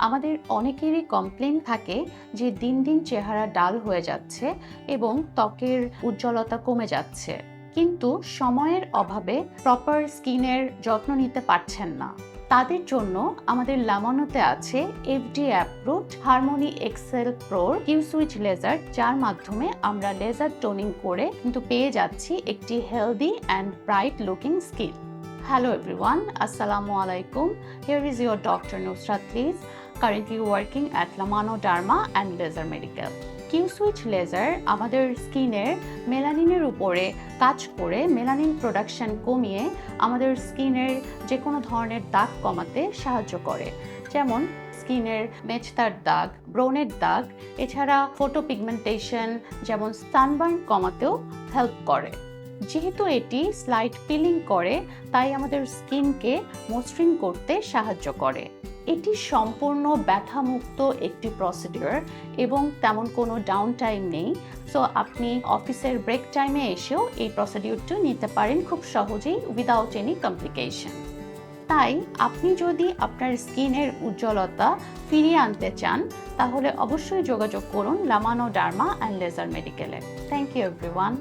আমাদের অনেকেরই কমপ্লেন থাকে যে দিন দিন চেহারা ডাল হয়ে যাচ্ছে এবং ত্বকের উজ্জ্বলতা কমে যাচ্ছে। কিন্তু সময়ের অভাবে প্রপার স্কিনের যত্ন নিতে পারছেন না। তাদের জন্য আমাদের লামানোতে আছে এফডি অ্যাপ্রুভড হারমোনি এক্সেল প্রোর কিউ সুইচ লেজার যার মাধ্যমে আমরা লেজার টোনিং করে কিন্তু পেয়ে যাচ্ছি একটি healthy and bright looking skin hello everyone আসসালামু আলাইকুম here is your doctor Nusrat please currently working at Lamano Dharma and Laser Medical. Q switch laser আমাদের স্কিনের মেলানিনের উপরে কাজ করে মেলানিন প্রোডাকশন কমিয়ে আমাদের স্কিনের যে কোনো ধরনের দাগ কমাতে সাহায্য করে। যেমন স্কিনের মেচতার দাগ ব্রনের দাগ, এছাড়া ফোটো পিগমেন্টেশন যেমন সানবার্ন কমাতেও হেল্প করে। যেহেতু এটি স্লাইট পিলিং করে, তাই আমাদের স্কিনকে মসৃণ করতে সাহায্য করে। এটি সম্পূর্ণ ব্যথামুক্ত একটি প্রসিডিওর এবং তেমন কোনো ডাউন টাইম নেই। সো আপনি অফিসের ব্রেক টাইমে এসেও এই প্রসিডিওরটি নিতে পারেন খুব সহজেই উইদাউট এনি কমপ্লিকেশন তাই আপনি যদি আপনার স্কিনের উজ্জ্বলতা ফিরিয়ে আনতে চান, তাহলে অবশ্যই যোগাযোগ করুন লামানো ডার্মা অ্যান্ড লেজার মেডিকেলে। Thank you everyone